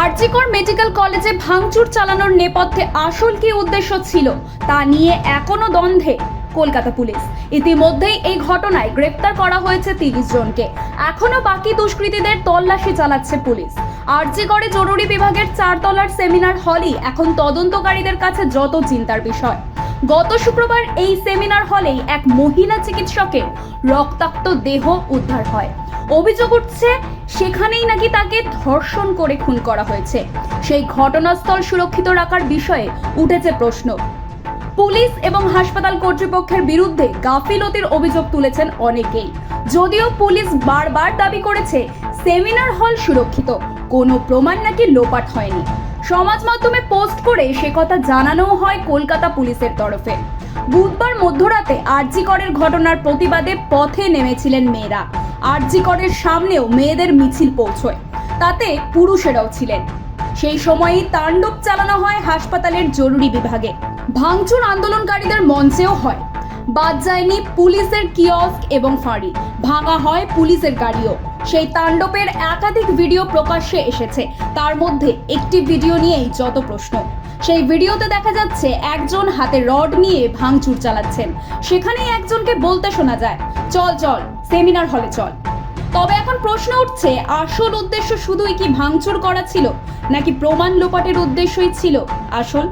RG Kar medical কলেজে ভাঙচুর চালানোর নেপথ্যে আসল কি উদ্দেশ্য ছিল তা নিয়ে এখনও দ্বন্দ্বে কলকাতা পুলিশ। ইতিমধ্যেই এই ঘটনায় গ্রেপ্তার করা হয়েছে তিরিশ জনকে। এখনও বাকি দুষ্কৃতীদের তল্লাশি চালাচ্ছে পুলিশ। আরজিকরে জরুরি বিভাগের চারতলার সেমিনার হলই এখন তদন্তকারীদের কাছে যত চিন্তার বিষয়। গত শুক্রবার এই সেমিনার হলেই এক মহিলা চিকিৎসকের রক্তাক্ত দেহ উদ্ধার হয়। অভিযোগ উঠছে, সেখানেই নাকি তাকে ধর্ষণ করে খুন করা হয়েছে। সেই ঘটনাস্থল সুরক্ষিত রাখার বিষয়ে উঠেছে প্রশ্ন। পুলিশ এবং হাসপাতাল কর্তৃপক্ষের বিরুদ্ধে গাফিলতির অভিযোগ তুলেছেন অনেকেই। যদিও পুলিশ বারবার দাবি করেছে, সেমিনার হল সুরক্ষিত, কোনো প্রমাণ নাকি লোপাট হয়নি। সমাজ মাধ্যমে পোস্ট করে সে কথা জানানোও হয় কলকাতা পুলিশের তরফে। বুধবার মধ্যরাতে আরজিকরের ঘটনার প্রতিবাদে পথে নেমেছিলেন মেয়েরা। আরজিকরের সামনেও মেয়েদের মিছিল পৌঁছয়। তাতে পুরুষেরাও ছিলেন। সেই সময়ই তাণ্ডব চালানো হয় হাসপাতালের জরুরি বিভাগে। ভাঙচুর আন্দোলনকারীদের মঞ্চেও হয়। বাদ যায়নি পুলিশের কিয়স্ক এবং ফাঁড়ি। ভাঙা হয় পুলিশের গাড়িও। সেই তাণ্ডবের একাধিক ভিডিও প্রকাশ্যে এসেছে। তার মধ্যে একটি ভিডিও নিয়েই যত প্রশ্ন। সেই ভিডিওতে দেখা যাচ্ছে একজন হাতে রড নিয়ে ভাঙচুর চালাচ্ছেন। সেখানেই একজনকে বলতে শোনা যায়, চল চল, সেমিনার হলে চল। তবে এখন প্রশ্ন উঠছে, আসল উদ্দেশ্য শুধুই কি ভাঙচুর করা ছিল, নাকি প্রমাণ লোপাটের উদ্দেশ্যই ছিল? আসল